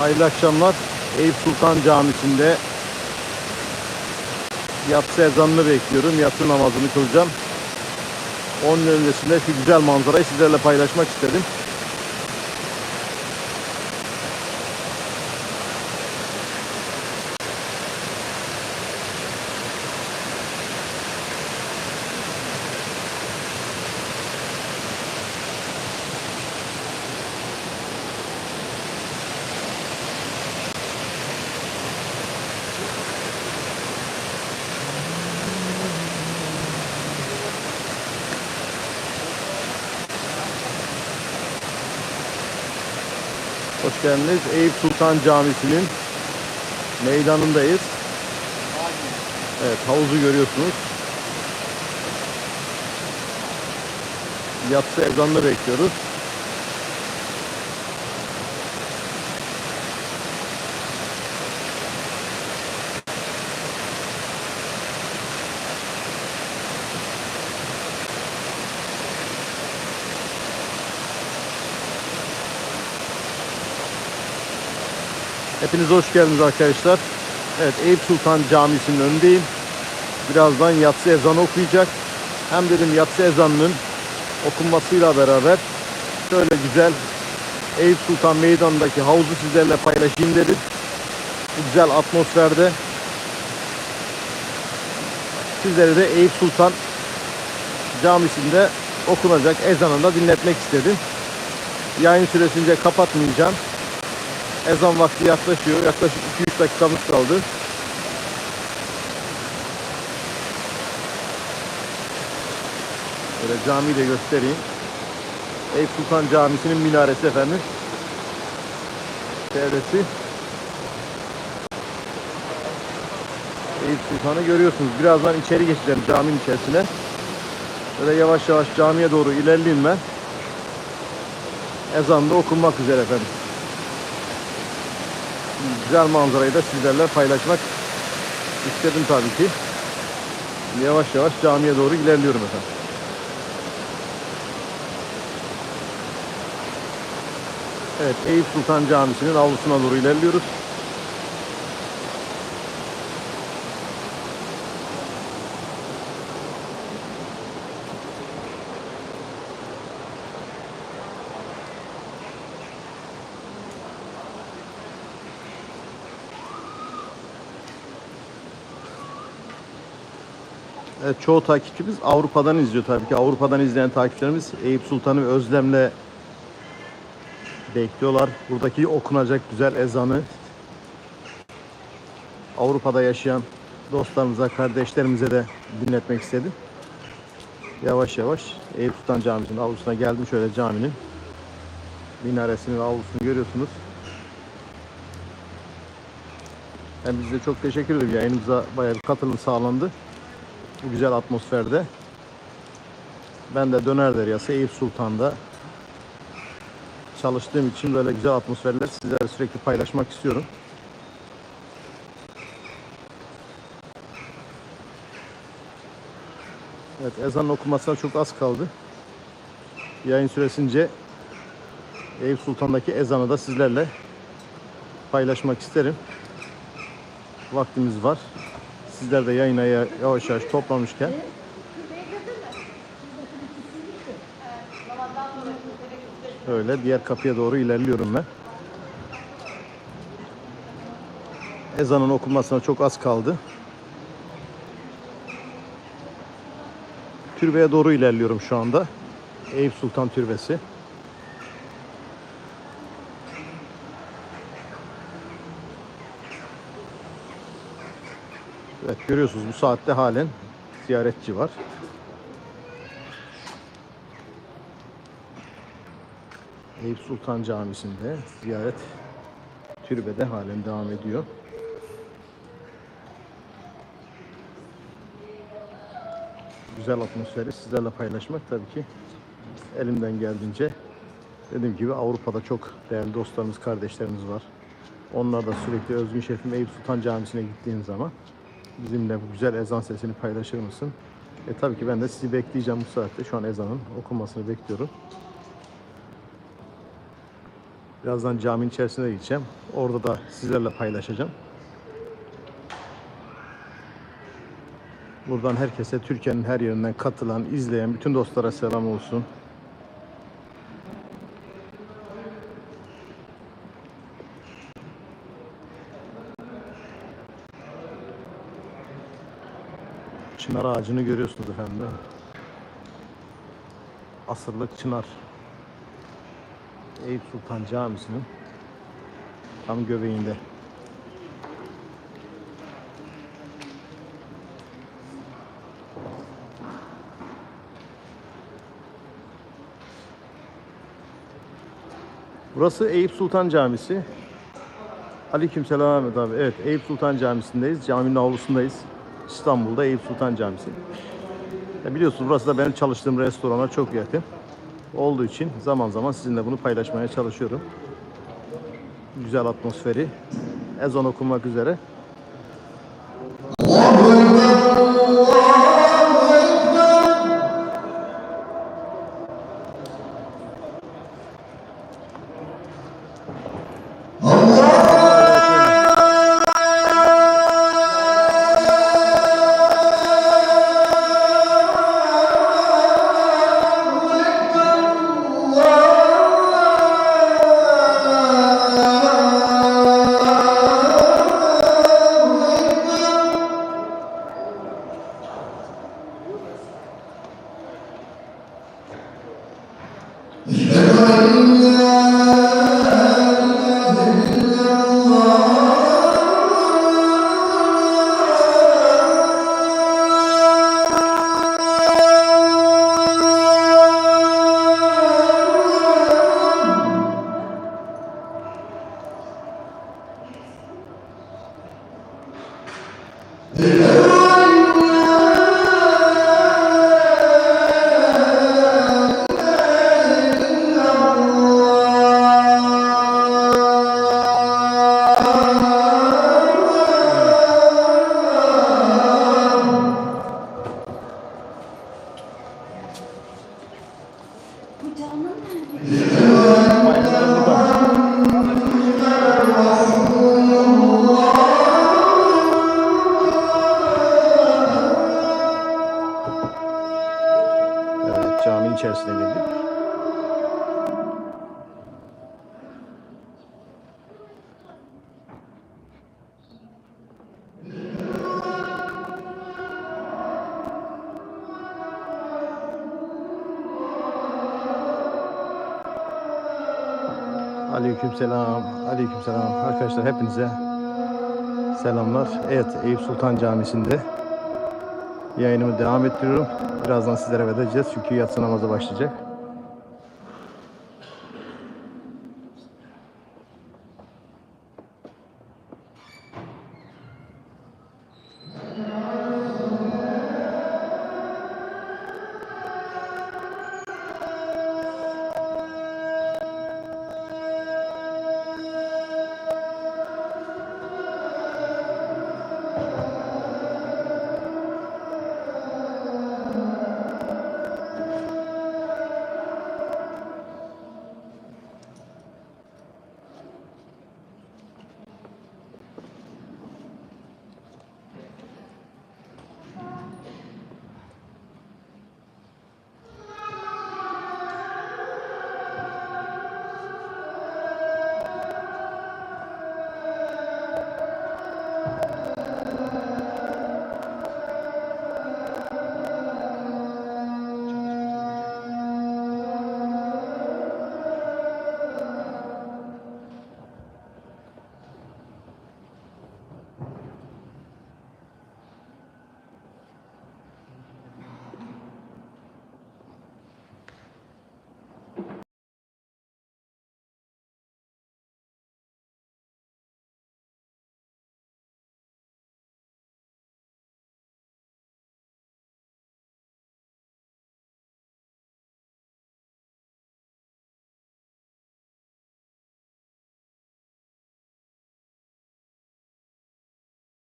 Hayırlı akşamlar. Eyüp Sultan Camisi'nde yatsı ezanını bekliyorum. Yatsı namazını kılacağım. Onun öncesinde şu güzel manzarayı sizlerle paylaşmak istedim. Hoş geldiniz. Eyüp Sultan Camisi'nin meydanındayız. Evet havuzu görüyorsunuz. Yatsı ezanını bekliyoruz. Hepiniz hoş geldiniz arkadaşlar. Evet Eyüp Sultan Camisi'nin önündeyim. Birazdan yatsı ezanı okuyacak. Hem dedim yatsı ezanının okunmasıyla beraber şöyle güzel Eyüp Sultan Meydanı'ndaki havuzu sizlerle paylaşayım dedim. Güzel atmosferde sizlere de Eyüp Sultan Camisi'nde okunacak ezanını da dinletmek istedim. Yayın süresince kapatmayacağım. Ezan vakti yaklaşıyor. Yaklaşık 2-3 dakikamız kaldı. Böyle camiyi de göstereyim. Eyüp Sultan Camisi'nin minaresi efendim. Çevresi. Eyüp Sultan'ı görüyorsunuz. Birazdan içeri geçeceğim caminin içerisine. Böyle yavaş yavaş camiye doğru ilerleyeyim ben. Ezan da okunmak üzere efendim güzel manzarayı da sizlerle paylaşmak istedim tabii ki. Yavaş yavaş camiye doğru ilerliyorum efendim. Evet Eyüp Sultan Camisi'nin avlusuna doğru ilerliyoruz. Çoğu takipçimiz Avrupa'dan izliyor tabii ki. Avrupa'dan izleyen takipçilerimiz Eyüp Sultan'ı özlemle bekliyorlar. Buradaki okunacak güzel ezanı Avrupa'da yaşayan dostlarımıza, kardeşlerimize de dinletmek istedim. Yavaş yavaş Eyüp Sultan Camisi'nin avlusuna geldim. Şöyle caminin minaresinin avlusunu görüyorsunuz. Ben biz de çok teşekkür ederim. Yayınımıza bayağı bir katılım sağlandı bu güzel atmosferde. Ben de Döner Deryası Eyüp Sultan'da çalıştığım için böyle güzel atmosferler sizlerle sürekli paylaşmak istiyorum. Evet ezan okumasına çok az kaldı. Yayın süresince Eyüp Sultan'daki ezanı da sizlerle paylaşmak isterim. Vaktimiz var. Sizler de yayına yavaş yavaş toplamışken Öyle diğer kapıya doğru ilerliyorum ben. Ezanın okunmasına çok az kaldı. Türbeye doğru ilerliyorum şu anda. Eyüp Sultan Türbesi. Evet görüyorsunuz bu saatte halen ziyaretçi var. Eyüp Sultan Camisi'nde ziyaret türbede halen devam ediyor. Güzel atmosferi sizlerle paylaşmak tabii ki elimden geldiğince dediğim gibi Avrupa'da çok değerli dostlarımız, kardeşlerimiz var. Onlar da sürekli Özgün Şefim Eyüp Sultan Camisi'ne gittiğin zaman bizimle bu güzel ezan sesini paylaşır mısın? E tabii ki ben de sizi bekleyeceğim bu saatte. Şu an ezanın okunmasını bekliyorum. Birazdan caminin içerisine gideceğim. Orada da sizlerle paylaşacağım. Buradan herkese Türkiye'nin her yerinden katılan, izleyen bütün dostlara selam olsun. Çınar ağacını görüyorsunuz efendim. Asırlık çınar. Eyüp Sultan Camisi'nin tam göbeğinde. Burası Eyüp Sultan Camisi. Aleykümselam Ahmet abi. Evet Eyüp Sultan Camisi'ndeyiz. Caminin avlusundayız. İstanbul'da Eyüp Sultan Camisi. Biliyorsunuz burası da benim çalıştığım restorana çok yakın. Olduğu için zaman zaman sizinle bunu paylaşmaya çalışıyorum. Güzel atmosferi. Ezan okunmak üzere. Bu girdik. Aleykümselam. Aleykümselam. Arkadaşlar hepinize selamlar. Evet Eyüp Sultan Camisi'nde yayınımı devam ettiriyorum. Birazdan sizlere veda edeceğiz çünkü yatsı namazı başlayacak.